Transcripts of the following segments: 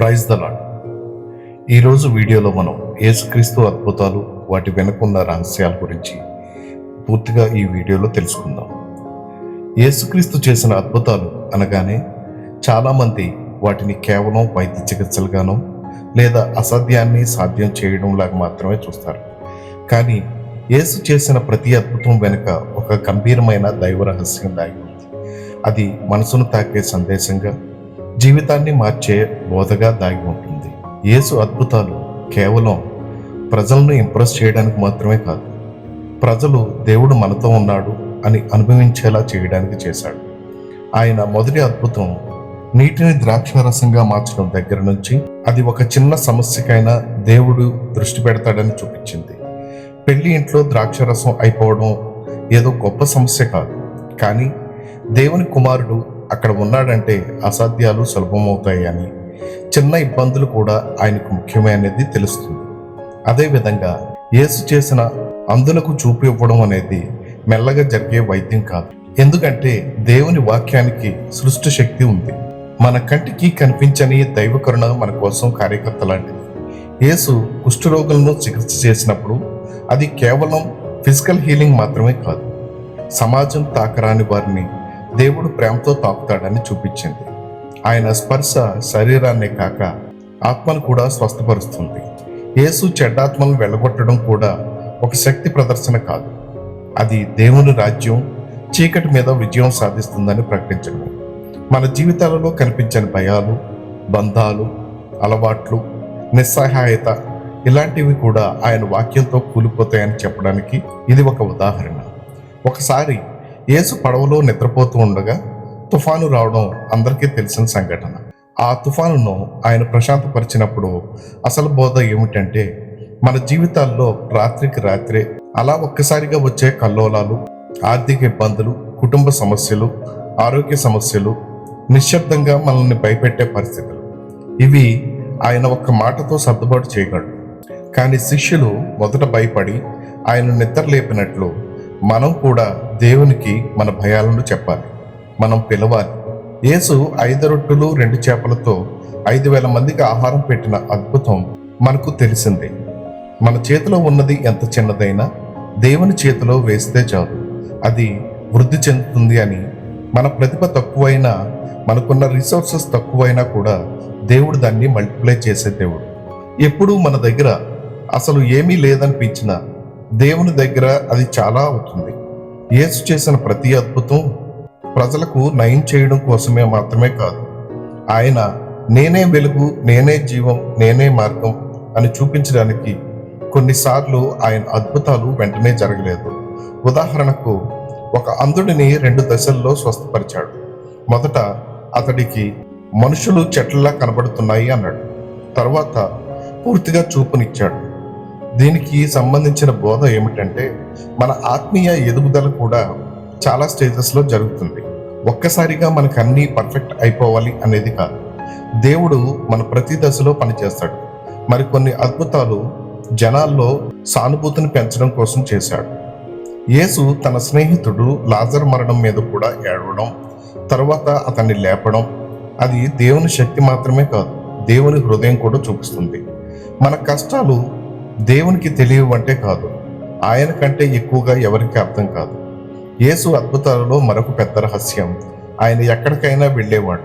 Praise the lord ఈరోజు వీడియోలో మనం యేసుక్రీస్తు అద్భుతాలు వాటి వెనుకున్న రహస్యాల గురించి పూర్తిగా ఈ వీడియోలో తెలుసుకుందాం. యేసుక్రీస్తు చేసిన అద్భుతాలు అనగానే చాలామంది వాటిని కేవలం వైద్య చికిత్సలుగానో లేదా అసాధ్యాన్ని సాధ్యం చేయడం లాగా మాత్రమే చూస్తారు. కానీ యేసు చేసిన ప్రతి అద్భుతం వెనుక ఒక గంభీరమైన దైవ రహస్యం దాగి ఉంది. అది మనసును తాకే సందేశంగా జీవితాన్ని మార్చే బోధగా దాగి ఉంటుంది. యేసు అద్భుతాలు కేవలం ప్రజలను ఇంప్రెస్ చేయడానికి మాత్రమే కాదు ప్రజలు దేవుడు మనతో ఉన్నాడు అని అనుభవించేలా చేయడానికి చేశాడు. ఆయన మొదటి అద్భుతం నీటిని ద్రాక్షారసంగా మార్చడం దగ్గర నుంచి అది ఒక చిన్న సమస్యకైనా దేవుడు దృష్టి పెడతాడని చూపించింది. పెళ్ళి ఇంట్లో ద్రాక్షరసం అయిపోవడం ఏదో గొప్ప సమస్య కాదు కానీ దేవుని కుమారుడు అక్కడ ఉన్నాడంటే అసాధ్యాలు సులభమవుతాయి అని. చిన్న ఇబ్బందులు కూడా ఆయనకు ముఖ్యమే అనేది తెలుస్తుంది. అదేవిధంగా యేసు చేసిన అందులకు చూపు ఇవ్వడం అనేది మెల్లగా జరిగే వైద్యం కాదు. ఎందుకంటే దేవుని వాక్యానికి సృష్టి శక్తి ఉంది. మన కంటికి కనిపించని దైవ కరుణ మన కోసం కార్యకర్త లాంటిది. యేసు కుష్ఠరోగులను చికిత్స చేసినప్పుడు అది కేవలం ఫిజికల్ హీలింగ్ మాత్రమే కాదు. సమాజం తాకరాని వారిని దేవుడు ప్రేమతో తాకుతాడని చూపించింది. ఆయన స్పర్శ శరీరాన్నే కాక ఆత్మను కూడా స్వస్థపరుస్తుంది. యేసు చెడ్డాత్మలను వెళ్ళగొట్టడం కూడా ఒక శక్తి ప్రదర్శన కాదు. అది దేవుని రాజ్యం చీకటి మీద విజయం సాధిస్తుందని ప్రకటించడం. మన జీవితాలలో కనిపించని భయాలు బంధాలు అలవాట్లు నిస్సహాయత ఇలాంటివి కూడా ఆయన వాక్యంతో కూలిపోతాయని చెప్పడానికి ఇది ఒక ఉదాహరణ. ఒకసారి యేసు పడవలో నిద్రపోతూ ఉండగా తుఫాను రావడం అందరికీ తెలిసిన సంఘటన. ఆ తుఫానును ఆయన ప్రశాంతపరిచినప్పుడు అసలు బోధ ఏమిటంటే మన జీవితాల్లో రాత్రికి రాత్రే అలా ఒక్కసారిగా వచ్చే కల్లోలాలు ఆర్థిక ఇబ్బందులు కుటుంబ సమస్యలు ఆరోగ్య సమస్యలు నిశ్శబ్దంగా మనల్ని భయపెట్టే పరిస్థితులు. ఇవి ఆయన ఒక్క మాటతో సర్దుబాటు చేయగలడు. కానీ శిష్యులు మొదట భయపడి ఆయన నిద్ర లేపినట్లు మనం కూడా దేవునికి మన భయాలను చెప్పాలి. మనం పిలవాలి. యేసు ఐదు రొట్టెలు రెండు చేపలతో ఐదు వేల మందికి ఆహారం పెట్టిన అద్భుతం మనకు తెలిసిందే. మన చేతిలో ఉన్నది ఎంత చిన్నదైనా దేవుని చేతిలో వేస్తే చాలు. అది వృద్ధి చెందుతుంది అని మన ప్రతిభ తక్కువైనా మనకున్న రిసోర్సెస్ తక్కువైనా కూడా దేవుడు దాన్ని మల్టిప్లై చేసే దేవుడు. ఎప్పుడూ మన దగ్గర అసలు ఏమీ లేదనిపించిన దేవుని దగ్గర అది చాలా అవుతుంది. యేసు చేసిన ప్రతి అద్భుతం ప్రజలకు నయం చేయడం కోసమే మాత్రమే కాదు. ఆయన నేనే వెలుగు నేనే జీవం నేనే మార్గం అని చూపించడానికి కొన్నిసార్లు ఆయన అద్భుతాలు వెంటనే జరగలేదు. ఉదాహరణకు ఒక అంధుడిని రెండు దశల్లో స్వస్థపరిచాడు. మొదట అతడికి మనుషులు చెట్లలా కనబడుతున్నాయి అన్నాడు. తర్వాత పూర్తిగా చూపునిచ్చాడు. దీనికి సంబంధించిన బోధ ఏమిటంటే మన ఆత్మీయ ఎదుగుదల కూడా చాలా స్టేజెస్లో జరుగుతుంది. ఒక్కసారిగా మనకు అన్నీ పర్ఫెక్ట్ అయిపోవాలి అనేది కాదు. దేవుడు మన ప్రతి దశలో పనిచేస్తాడు. మరికొన్ని అద్భుతాలు జనాల్లో సానుభూతిని పెంచడం కోసం చేశాడు. యేసు తన స్నేహితుడు లాజర్ మరణం మీద కూడా ఏడవడం తర్వాత అతన్ని లేపడం అది దేవుని శక్తి మాత్రమే కాదు దేవుని హృదయం కూడా చూపిస్తుంది. మన కష్టాలు దేవునికి తెలియవంటే కాదు ఆయన కంటే ఎక్కువగా ఎవరికి అర్థం కాదు. యేసు అద్భుతాలలో మరొక పెద్ద రహస్యం ఆయన ఎక్కడికైనా వెళ్ళేవాడు.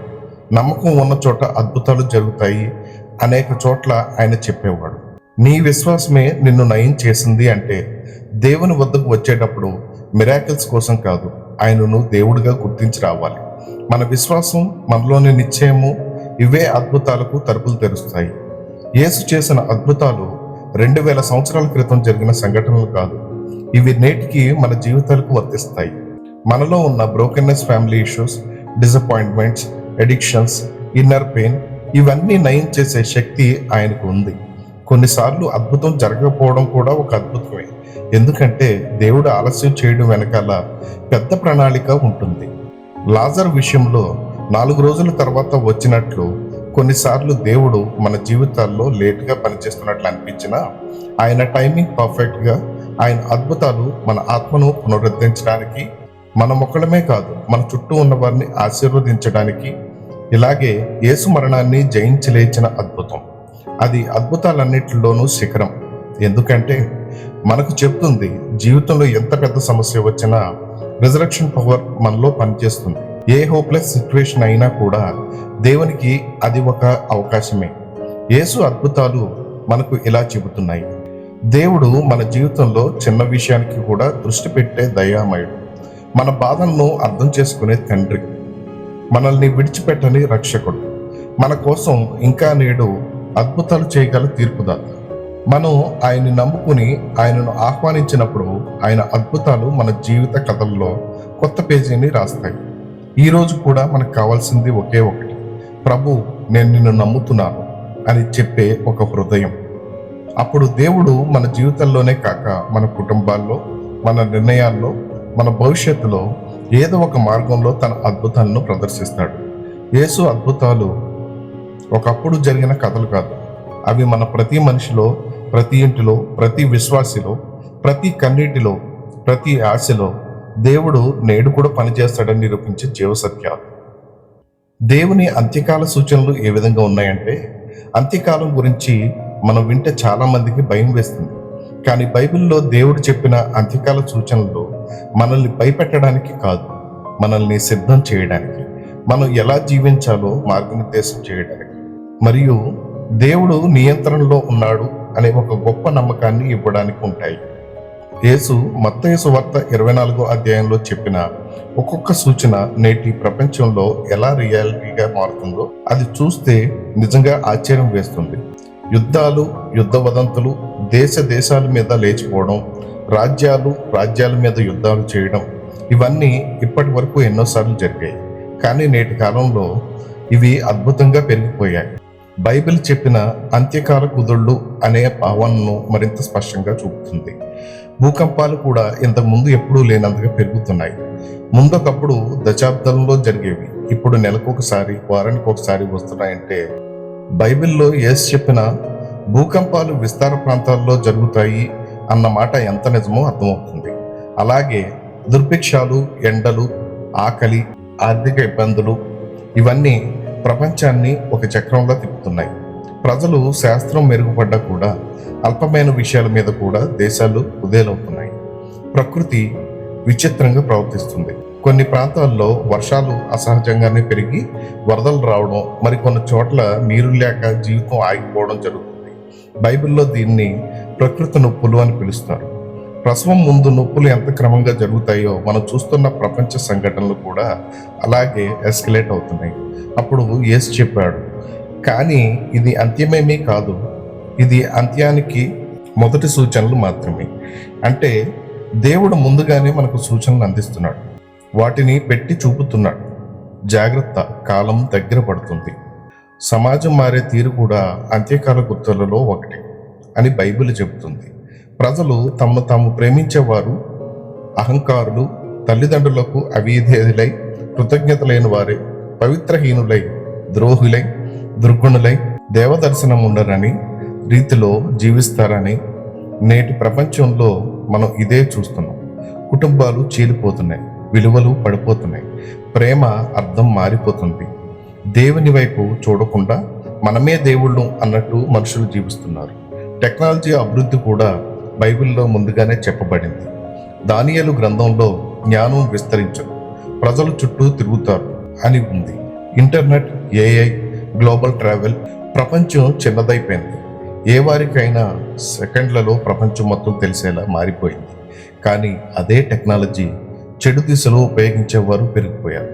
నమ్మకం ఉన్న చోట అద్భుతాలు జరుగుతాయి అనేక చోట్ల ఆయన చెప్పేవాడు. నీ విశ్వాసమే నిన్ను నయం చేసింది అంటే దేవుని వద్దకు వచ్చేటప్పుడు మిరాకిల్స్ కోసం కాదు ఆయనను దేవుడిగా గుర్తించి రావాలి. మన విశ్వాసం మనలోని నిశ్చయము ఇవే అద్భుతాలకు తలుపులు తెరుస్తాయి. యేసు చేసిన అద్భుతాలు రెండు వేల సంవత్సరాల క్రితం జరిగిన సంఘటనలు కాదు. ఇవి నేటికి మన జీవితాలకు వర్తిస్తాయి. మనలో ఉన్న brokenness family issues disappointments addictions inner pain ఇవన్నీ నయం చేసే శక్తి ఆయనకు ఉంది. కొన్నిసార్లు అద్భుతం జరగకపోవడం కూడా ఒక అద్భుతమే. ఎందుకంటే దేవుడు ఆలస్యం చేయడం వెనకాల పెద్ద ప్రణాళిక ఉంటుంది. లాజర్ విషయంలో నాలుగు రోజుల తర్వాత వచ్చినట్లు కొన్నిసార్లు దేవుడు మన జీవితాల్లో లేటుగా పనిచేస్తున్నట్లు అనిపించినా ఆయన టైమింగ్ పర్ఫెక్ట్గా ఆయన అద్భుతాలు మన ఆత్మను పునరుద్ధరించడానికి మన మొక్కలమే కాదు మన చుట్టూ ఉన్న వారిని ఆశీర్వదించడానికి ఇలాగే యేసు మరణాన్ని జయించి లేచిన అద్భుతం. అది అద్భుతాలన్నిటిలోనూ శిఖరం. ఎందుకంటే మనకు చెప్తుంది జీవితంలో ఎంత పెద్ద సమస్య వచ్చినా రిజరక్షన్ పవర్ మనలో పనిచేస్తుంది. ఏ హోప్లెస్ సిచ్యువేషన్ అయినా కూడా దేవునికి అది ఒక అవకాశమే. యేసు అద్భుతాలు మనకు ఇలా చెబుతున్నాయి. దేవుడు మన జీవితంలో చిన్న విషయానికి కూడా దృష్టి పెట్టే దయామయుడు. మన బాధలను అర్థం చేసుకునే తండ్రి. మనల్ని విడిచిపెట్టని రక్షకుడు. మన కోసం ఇంకా నేడు అద్భుతాలు చేయగల తీర్పుదాత. మనం ఆయన్ని నమ్ముకుని ఆయనను ఆహ్వానించినప్పుడు ఆయన అద్భుతాలు మన జీవిత కథల్లో కొత్త పేజీని రాస్తాయి. ఈరోజు కూడా మనకు కావాల్సింది ఒకే ఒకటి. ప్రభు నేను నిన్ను నమ్ముతున్నాను అని చెప్పే ఒక హృదయం. అప్పుడు దేవుడు మన జీవితంలోనే కాక మన కుటుంబాల్లో మన నిర్ణయాల్లో మన భవిష్యత్తులో ఏదో ఒక మార్గంలో తన అద్భుతాలను ప్రదర్శిస్తాడు. యేసు అద్భుతాలు ఒకప్పుడు జరిగిన కథలు కాదు. అవి మన ప్రతి మనిషిలో ప్రతి ఇంటిలో ప్రతి విశ్వాసిలో ప్రతి కన్నీటిలో ప్రతి ఆశలో దేవుడు నేడు కూడా పనిచేస్తాడని నిరూపించే జీవసత్యాలు. దేవుని అంత్యకాల సూచనలు ఏ విధంగా ఉన్నాయంటే అంత్యకాలం గురించి మనం వింటే చాలామందికి భయం వేస్తుంది. కానీ బైబిల్లో దేవుడు చెప్పిన అంత్యకాల సూచనలు మనల్ని భయపెట్టడానికి కాదు మనల్ని సిద్ధం చేయడానికి మనం ఎలా జీవించాలో మార్గనిర్దేశం చేయడానికి. మరియు దేవుడు నియంత్రణలో ఉన్నాడు అనే ఒక గొప్ప నమ్మకాన్ని ఇవ్వడానికి ఉంటాయి. యేసు మత్తయ్య సువార్త ఇరవై నాలుగో అధ్యాయంలో చెప్పిన ఒక్కొక్క సూచన నేటి ప్రపంచంలో ఎలా రియాలిటీగా మారుతుందో అది చూస్తే నిజంగా ఆశ్చర్యం వేస్తుంది. యుద్ధాలు యుద్ధ వదంతులు దేశ దేశాల మీద లేచిపోవడం రాజ్యాలు రాజ్యాల మీద యుద్ధాలు చేయడం ఇవన్నీ ఇప్పటి వరకు ఎన్నోసార్లు జరిగాయి. కానీ నేటి కాలంలో ఇవి అద్భుతంగా పెరిగిపోయాయి. బైబిల్ చెప్పిన అంత్యకాల కుదుళ్ళు అనే భావనను మరింత స్పష్టంగా చూపుతుంది. భూకంపాలు కూడా ఇంతకుముందు ఎప్పుడూ లేనంతగా పెరుగుతున్నాయి. ముందొకప్పుడు దశాబ్దంలో జరిగేవి. ఇప్పుడు నెలకు ఒకసారి వారానికి ఒకసారి వస్తున్నాయంటే బైబిల్లో ఏస్ చెప్పిన భూకంపాలు విస్తార ప్రాంతాల్లో జరుగుతాయి అన్న మాట ఎంత నిజమో అర్థమవుతుంది. అలాగే దుర్భిక్షాలు ఎండలు ఆకలి ఆర్థిక ఇబ్బందులు ఇవన్నీ ప్రపంచాన్ని ఒక చక్రంలో తిప్పుతున్నాయి. ప్రజలు శాస్త్రం మెరుగుపడ్డా కూడా అల్పమైన విషయాల మీద కూడా దేశాలు కుదేలవుతున్నాయి ప్రకృతి విచిత్రంగా ప్రవర్తిస్తుంది. కొన్ని ప్రాంతాల్లో వర్షాలు అసహజంగానే పెరిగి వరదలు రావడం మరికొన్ని చోట్ల నీరు లేక జీవితం ఆగిపోవడం జరుగుతుంది. బైబిల్లో దీన్ని ప్రకృతి నొప్పులు అని పిలుస్తారు. ప్రసవం ముందు నొప్పులు ఎంత క్రమంగా జరుగుతాయో మనం చూస్తున్న ప్రపంచ సంఘటనలు కూడా అలాగే ఎస్కలేట్ అవుతున్నాయి. అప్పుడు ఏసు చెప్పాడు కానీ ఇది అంత్యమేమీ కాదు. ఇది అంత్యానికి మొదటి సూచనలు మాత్రమే. అంటే దేవుడు ముందుగానే మనకు సూచనలు అందిస్తున్నాడు. వాటిని పెట్టి చూపుతున్నాడు. జాగ్రత్త కాలం దగ్గర పడుతుంది. సమాజం మారే తీరు కూడా అంత్యకాల గుర్తులలో ఒకటి అని బైబిల్ చెబుతుంది. ప్రజలు తమ తాము ప్రేమించేవారు అహంకారులు తల్లిదండ్రులకు అవిధేయులై కృతజ్ఞత లేని వారే పవిత్రహీనులై ద్రోహులై దుర్గుణులై దేవదర్శనం ఉండరని రీతిలో జీవిస్తారని నేటి ప్రపంచంలో మనం ఇదే చూస్తున్నాం. కుటుంబాలు చీలిపోతున్నాయి విలువలు పడిపోతున్నాయి ప్రేమ అర్థం మారిపోతుంది. దేవుని వైపు చూడకుండా మనమే దేవుళ్ళు అన్నట్టు మనుషులు జీవిస్తున్నారు. టెక్నాలజీ అభివృద్ధి కూడా బైబిల్లో ముందుగానే చెప్పబడింది. దానియలు గ్రంథంలో జ్ఞానం విస్తరించదు. ప్రజలు చుట్టూ తిరుగుతారు అని ఉంది. ఇంటర్నెట్ ఏఐ గ్లోబల్ ట్రావెల్ ప్రపంచం చిన్నదైపోయింది. ఏ వారికైనా సెకండ్లలో ప్రపంచం మొత్తం తెలిసేలా మారిపోయింది. కానీ అదే టెక్నాలజీ చెడు దిశలో ఉపయోగించేవారు పెరిగిపోయారు.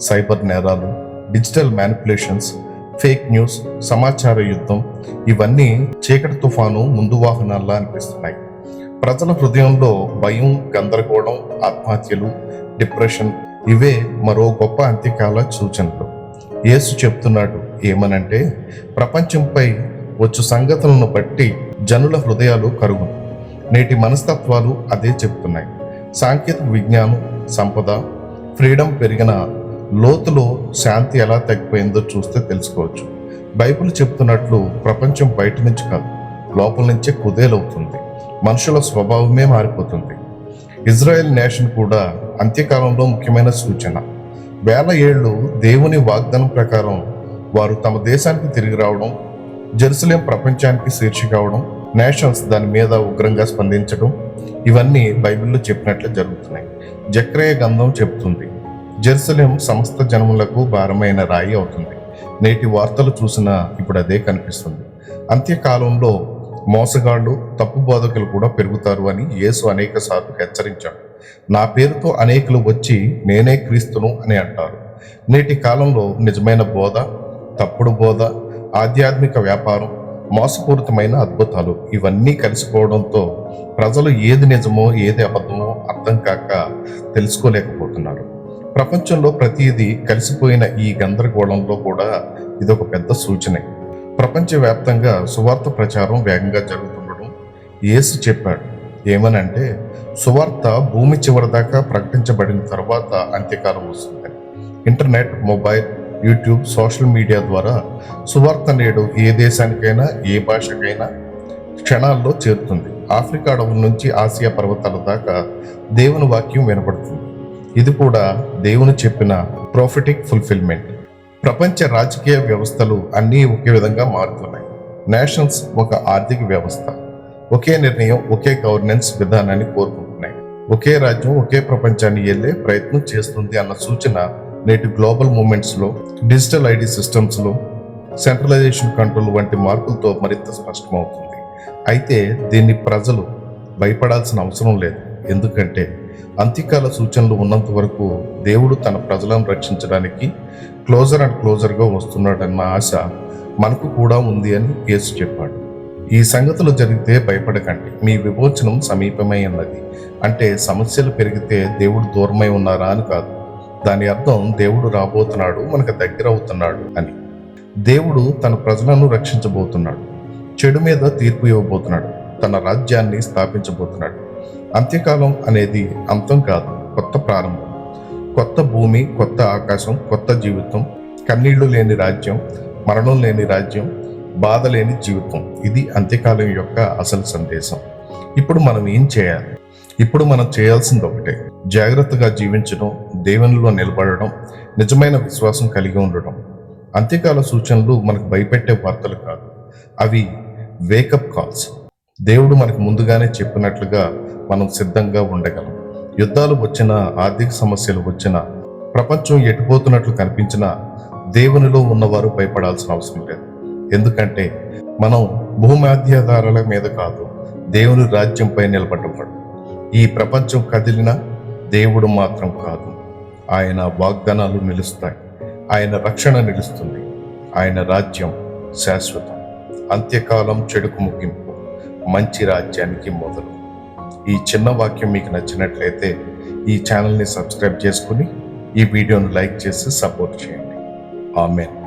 సైబర్ నేరాలు డిజిటల్ మ్యానిపులేషన్స్ ఫేక్ న్యూస్ సమాచార యుద్ధం ఇవన్నీ చీకటి తుఫాను ముందు వాహనాల్లా అనిపిస్తున్నాయి. ప్రజల హృదయంలో భయం గందరగోళం ఆత్మహత్యలు డిప్రెషన్ ఇవే మరో గొప్ప అంత్యకాల సూచనలు. యేసు చెప్తున్నాడు ఏమనంటే ప్రపంచంపై వచ్చు సంగతులను బట్టి జనుల హృదయాలు కరుగు నేటి మనస్తత్వాలు అదే చెప్తున్నాయి సాంకేతిక విజ్ఞానం సంపద ఫ్రీడమ్ పెరిగిన లోతులో శాంతి ఎలా తగ్గిపోయిందో చూస్తే తెలుసుకోవచ్చు. బైబిల్ చెప్తున్నట్లు ప్రపంచం బయట నుంచి కాదు లోపల నుంచే కుదేలవుతుంది. మనుషుల స్వభావమే మారిపోతుంది. ఇజ్రాయెల్ నేషన్ కూడా అంత్యకాలంలో ముఖ్యమైన సూచన. వేల ఏళ్ళు దేవుని వాగ్దానం ప్రకారం వారు తమ దేశానికి తిరిగి రావడం జెరూసలేం ప్రపంచానికి శీర్షి కావడం నేషన్స్ దాని మీద ఉగ్రంగా స్పందించడం ఇవన్నీ బైబిల్లో చెప్పినట్లు జరుగుతున్నాయి. జక్రయ గంధం చెబుతుంది జెరూసలేం సమస్త జనములకు భారమైన రాయి అవుతుంది. నేటి వార్తలు చూసినా ఇప్పుడు అదే కనిపిస్తుంది. అంత్యకాలంలో మోసగాళ్ళు తప్పు బోధకులు కూడా పెరుగుతారు అని యేసు అనేక సార్లు హెచ్చరించాడు. నా పేరుతో అనేకులు వచ్చి నేనే క్రీస్తును అని అంటారు. నేటి కాలంలో నిజమైన బోధ తప్పుడు బోధ ఆధ్యాత్మిక వ్యాపారం మోసపూరితమైన అద్భుతాలు ఇవన్నీ కలిసిపోవడంతో ప్రజలు ఏది నిజమో ఏది అబద్ధమో అర్థం కాక తెలుసుకోలేకపోతున్నారు. ప్రపంచంలో ప్రతిదీ కలిసిపోయిన ఈ గందరగోళంలో కూడా ఇదొక పెద్ద సూచనే. ప్రపంచవ్యాప్తంగా సువార్త ప్రచారం వేగంగా జరుగుతుండడం ఏసు చెప్పాడు. ఏమనంటే సువార్త భూమి చివరి దాకా ప్రకటించబడిన తర్వాత అంత్యకాలం వస్తుందని. Internet mobile YouTube social media ద్వారా సువార్త నేడు ఏ దేశానికైనా ఏ భాషకైనా క్షణాల్లో చేరుతుంది. ఆఫ్రికా అడవుల నుంచి ఆసియా పర్వతాల దాకా దేవుని వాక్యం వినపడుతుంది. ఇది కూడా దేవుని చెప్పిన ప్రాఫిటిక్ ఫుల్ఫిల్మెంట్ ప్రపంచ రాజకీయ వ్యవస్థలు అన్నీ ఒకే విధంగా మారుతున్నాయి. నేషన్స్ ఒక ఆర్థిక వ్యవస్థ. ఒకే నిర్ణయం ఒకే గవర్నెన్స్ విధానాన్ని కోరుకుంటున్నాయి. ఒకే రాజ్యం ఒకే ప్రపంచాన్ని వెళ్ళే ప్రయత్నం చేస్తుంది అన్న సూచన నేటి గ్లోబల్ మూమెంట్స్లో డిజిటల్ ఐడి సిస్టమ్స్లో సెంట్రలైజేషన్ కంట్రోల్ వంటి మార్పులతో మరింత స్పష్టమవుతుంది. అయితే దీన్ని ప్రజలు భయపడాల్సిన అవసరం లేదు. ఎందుకంటే అంత్యకాల సూచనలు ఉన్నంత వరకు దేవుడు తన ప్రజలను రక్షించడానికి క్లోజర్ అండ్ క్లోజర్గా వస్తున్నాడన్న ఆశ మనకు కూడా ఉంది అని యేసు చెప్పాడు. ఈ సంగతులు జరిగితే భయపడకండి. మీ విమోచనం సమీపమై ఉన్నది అంటే సమస్యలు పెరిగితే దేవుడు దూరమై ఉన్నారా అని కాదు. దాని అర్థం దేవుడు రాబోతున్నాడు మనకు దగ్గర అవుతున్నాడు అని. దేవుడు తన ప్రజలను రక్షించబోతున్నాడు. చెడు మీద తీర్పు ఇవ్వబోతున్నాడు. తన రాజ్యాన్ని స్థాపించబోతున్నాడు. అంత్యకాలం అనేది అంతం కాదు కొత్త ప్రారంభం. కొత్త భూమి కొత్త ఆకాశం కొత్త జీవితం. కన్నీళ్ళు లేని రాజ్యం మరణం లేని రాజ్యం బాధ లేని జీవితం. ఇది అంత్యకాలం యొక్క అసలు సందేశం. ఇప్పుడు మనం ఏం చేయాలి? ఇప్పుడు మనం చేయాల్సింది ఒకటే జాగ్రత్తగా జీవించడం దేవునిలో నిలబడడం నిజమైన విశ్వాసం కలిగి ఉండడం. అంత్యకాల సూచనలు మనకు భయపెట్టే వార్తలు కాదు. అవి వేకప్ కాల్స్ దేవుడు మనకు ముందుగానే చెప్పినట్లుగా మనం సిద్ధంగా ఉండగలం. యుద్ధాలు వచ్చినా ఆర్థిక సమస్యలు వచ్చినా ప్రపంచం ఎటుపోతున్నట్లు కనిపించినా దేవునిలో ఉన్నవారు భయపడాల్సిన అవసరం లేదు. ఎందుకంటే మనం భూమాధ్యాధారాల మీద కాదు దేవుని రాజ్యంపై నిలబడ్డవాడు. ఈ ప్రపంచం కదిలినా దేవుడు మాత్రం కాదు. ఆయన వాగ్దానాలు నిలుస్తాయి. ఆయన రక్షణ నిలుస్తుంది. ఆయన రాజ్యం శాశ్వతం. అంత్యకాలం చెడుకు ముగింపు. మంచి రాజ్యానికి మొదలు. ఈ చిన్న వాక్యం మీకు నచ్చినట్లయితే ఈ ఛానల్ని సబ్స్క్రైబ్ చేసుకుని ఈ వీడియోను లైక్ చేసి సపోర్ట్ చేయండి. ఆమెన్.